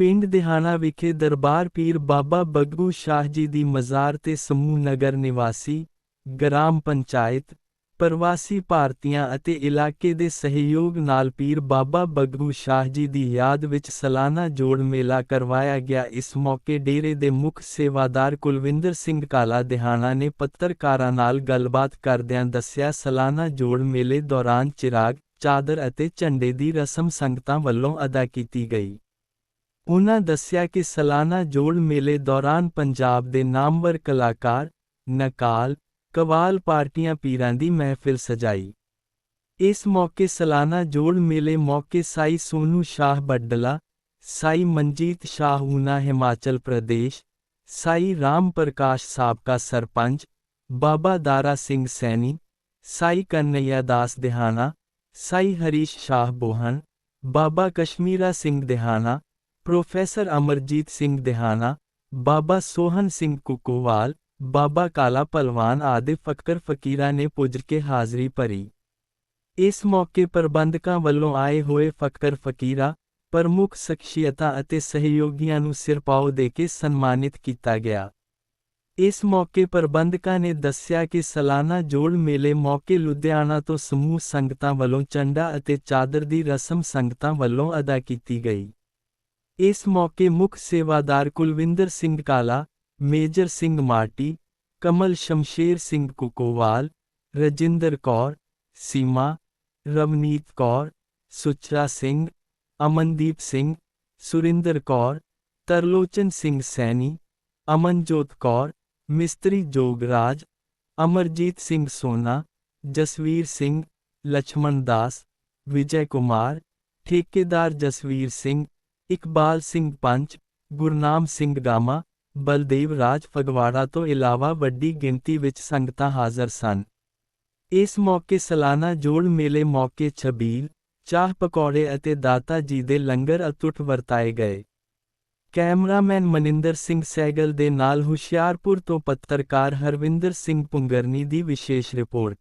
ਪਿੰਡ ਦਿਹਾਣਾ ਵਿਖੇ ਦਰਬਾਰ ਪੀਰ ਬਾਬਾ ਬੱਗੂ ਸ਼ਾਹ ਜੀ ਦੀ ਮਜ਼ਾਰ ਤੇ ਸਮੂਹ ਨਗਰ ਨਿਵਾਸੀ, ਗ੍ਰਾਮ ਪੰਚਾਇਤ, ਪ੍ਰਵਾਸੀ ਭਾਰਤੀਆਂ ਅਤੇ ਇਲਾਕੇ ਦੇ ਸਹਿਯੋਗ ਨਾਲ ਪੀਰ ਬਾਬਾ ਬੱਗੂ ਸ਼ਾਹ ਜੀ ਦੀ ਯਾਦ ਵਿੱਚ ਸਾਲਾਨਾ ਜੋੜ ਮੇਲਾ ਕਰਵਾਇਆ ਗਿਆ। ਇਸ ਮੌਕੇ ਡੇਰੇ ਦੇ ਮੁੱਖ ਸੇਵਾਦਾਰ ਕੁਲਵਿੰਦਰ ਸਿੰਘ ਕਾਲਾ ਦਿਹਾਣਾ ਨੇ ਪੱਤਰਕਾਰਾਂ ਨਾਲ ਗੱਲਬਾਤ ਕਰਦਿਆਂ ਦੱਸਿਆ, ਸਾਲਾਨਾ ਜੋੜ ਮੇਲੇ ਦੌਰਾਨ ਚਿਰਾਗ, ਚਾਦਰ ਅਤੇ ਝੰਡੇ ਦੀ ਰਸਮ ਸੰਗਤਾਂ ਵੱਲੋਂ ਅਦਾ ਕੀਤੀ ਗਈ। ਉਹਨਾਂ ਦੱਸਿਆ ਕਿ ਸਾਲਾਨਾ ਜੋੜ ਮੇਲੇ ਦੌਰਾਨ ਪੰਜਾਬ ਦੇ ਨਾਮਵਰ ਕਲਾਕਾਰ, ਨਕਾਲ, ਕਵਾਲ ਪਾਰਟੀਆਂ ਪੀਰਾਂ ਦੀ ਮਹਿਫਿਲ ਸਜਾਈ। ਇਸ ਮੌਕੇ ਸਾਲਾਨਾ ਜੋੜ ਮੇਲੇ ਮੌਕੇ ਸਾਈ ਸੋਨੂ ਸ਼ਾਹ ਬੱਡਲਾ, ਸਾਈ ਮਨਜੀਤ ਸ਼ਾਹ ਊਨਾ ਹਿਮਾਚਲ ਪ੍ਰਦੇਸ਼, ਸਾਈ ਰਾਮ ਪ੍ਰਕਾਸ਼ ਸਾਬਕਾ ਸਰਪੰਚ, ਬਾਬਾ ਦਾਰਾ ਸਿੰਘ ਸੈਣੀ, ਸਾਈ ਕਨਈਆ ਦਾਸ ਦਿਹਾਨਾ ਸਾਈ ਹਰੀਸ਼ ਸ਼ਾਹ ਬੋਹਨ, ਬਾਬਾ ਕਸ਼ਮੀਰਾ ਸਿੰਘ ਦਿਹਾਨਾ ਪ੍ਰੋਫੈਸਰ ਅਮਰਜੀਤ ਸਿੰਘ ਦਿਹਾਨਾ ਬਾਬਾ ਸੋਹਨ ਸਿੰਘ ਕੁਕੂਵਾਲ, ਬਾਬਾ ਕਾਲਾ ਪਹਿਲਵਾਨ ਆਦਿ ਫਕਰ ਫਕੀਰਾਂ ਨੇ ਪੁੱਜ ਕੇ ਹਾਜ਼ਰੀ ਭਰੀ। ਇਸ ਮੌਕੇ ਪ੍ਰਬੰਧਕਾਂ ਵੱਲੋਂ ਆਏ ਹੋਏ ਫਕਰ ਫਕੀਰਾਂ, ਪ੍ਰਮੁੱਖ ਸ਼ਖਸੀਅਤਾਂ ਅਤੇ ਸਹਿਯੋਗੀਆਂ ਨੂੰ ਸਿਰਪਾਓ ਦੇ ਕੇ ਸਨਮਾਨਿਤ ਕੀਤਾ ਗਿਆ। ਇਸ ਮੌਕੇ ਪ੍ਰਬੰਧਕਾਂ ਨੇ ਦੱਸਿਆ ਕਿ ਸਾਲਾਨਾ ਜੋੜ ਮੇਲੇ ਮੌਕੇ ਲੁਧਿਆਣਾ ਤੋਂ ਸਮੂਹ ਸੰਗਤਾਂ ਵੱਲੋਂ ਚੰਡਾ ਅਤੇ ਚਾਦਰ ਦੀ ਰਸਮ ਸੰਗਤਾਂ ਵੱਲੋਂ ਅਦਾ ਕੀਤੀ ਗਈ। ਇਸ ਮੌਕੇ ਮੁੱਖ ਸੇਵਾਦਾਰ ਕੁਲਵਿੰਦਰ ਸਿੰਘ ਕਾਲਾ ਮੇਜਰ ਸਿੰਘ ਮਾਟੀ ਕਮਲ ਸ਼ਮਸ਼ੇਰ ਸਿੰਘ ਕੁਕੋਵਾਲ ਰਜਿੰਦਰ ਕੌਰ ਸੀਮਾ ਰਵਨੀਤ ਕੌਰ ਸੁਚਰਾ ਸਿੰਘ ਅਮਨਦੀਪ ਸਿੰਘ ਸੁਰਿੰਦਰ ਕੌਰ ਤਰਲੋਚਨ ਸਿੰਘ ਸੈਣੀ ਅਮਨਜੋਤ ਕੌਰ ਮਿਸਤਰੀ ਜੋਗਰਾਜ ਅਮਰਜੀਤ ਸਿੰਘ ਸੋਨਾ ਜਸਵੀਰ ਸਿੰਘ ਲਛਮਣ ਦਾਸ ਵਿਜੇ ਕੁਮਾਰ ਠੇਕੇਦਾਰ ਜਸਵੀਰ ਸਿੰਘ ਇਕਬਾਲ ਸਿੰਘ ਪੰਚ, ਗੁਰਨਾਮ ਸਿੰਘ ਗਾਮਾ, ਬਲਦੇਵ ਰਾਜ ਫਗਵਾੜਾ ਤੋਂ ਇਲਾਵਾ ਵੱਡੀ ਗਿਣਤੀ ਵਿੱਚ ਸੰਗਤਾਂ ਹਾਜ਼ਰ ਸਨ। ਇਸ ਮੌਕੇ ਸਾਲਾਨਾ ਜੋੜ ਮੇਲੇ ਮੌਕੇ ਛਬੀਲ, ਚਾਹ ਪਕੌੜੇ ਅਤੇ ਦਾਤਾ ਜੀ ਦੇ ਲੰਗਰ ਅਤੁੱਟ ਵਰਤਾਏ ਗਏ। ਕੈਮਰਾਮੈਨ ਮਨਿੰਦਰ ਸਿੰਘ ਸੈਗਲ ਦੇ ਨਾਲ ਹੁਸ਼ਿਆਰਪੁਰ ਤੋਂ ਪੱਤਰਕਾਰ ਹਰਵਿੰਦਰ ਸਿੰਘ ਪੁੰਗਰਨੀ ਦੀ ਵਿਸ਼ੇਸ਼ ਰਿਪੋਰਟ।